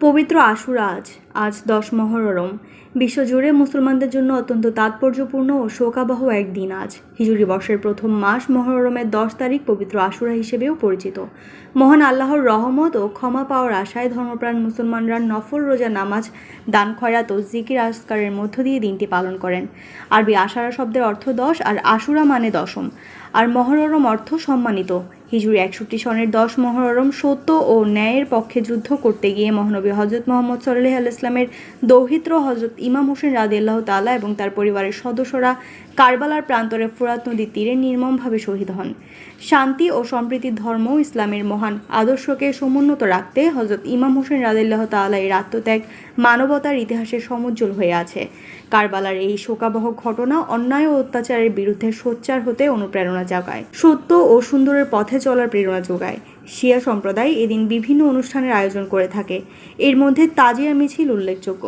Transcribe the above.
পবিত্র আশুরা আজ আজ দশ মহররম। বিশ্বজুড়ে মুসলমানদের জন্য অত্যন্ত তাৎপর্যপূর্ণ ও শোকাবহ এক দিন আজ। হিজুরি বর্ষের প্রথম মাস মহরমের দশ তারিখ পবিত্র আশুরা হিসেবেও পরিচিত। মহান আল্লাহর রহমত ও ক্ষমা পাওয়ার আশায় ধর্মপ্রাণ মুসলমানরা নফল রোজা নামাজ, দান, খয়রাত ও জিকির আসকারের মধ্য দিয়ে দিনটি পালন করেন। আরবি আশারা শব্দের অর্থ দশ, আর আশুরা মানে দশম। আর মহররম অর্থ সম্মানিত। হিজুরি একষট্টি সনের দশ মহরম সত্য ও ন্যায়ের পক্ষে যুদ্ধ করতে গিয়ে মহানবী হজরত মোহাম্মদ সাল্লাহ আল ইসলামের দৌহিত্র হজরত ইমাম হোসেন রাদি আল্লাহ তালা এবং তার পরিবারের সদস্যরা কারবালার প্রান্তরে ফুরাত নদীর তীরে নির্মমভাবে শহীদ হন। শান্তি ও সম্প্রীতির ধর্ম ইসলামের মহান আদর্শকে সমুন্নত রাখতে হজরত ইমাম হোসেন রাদিল্লাহ তালা এর আত্মত্যাগ মানবতার ইতিহাসে সমুজ্জ্বল হয়ে আছে। কারবালার এই শোকাবহ ঘটনা অন্যায় ও অত্যাচারের বিরুদ্ধে সোচ্চার হতে অনুপ্রেরণা জাগায়। সত্য ও সুন্দরের পথে চলার প্রেরণা যোগায়। শিয়া সম্প্রদায় এদিন বিভিন্ন অনুষ্ঠানের আয়োজন করে থাকে। এর মধ্যে তাজিয়া মিছিল উল্লেখযোগ্য।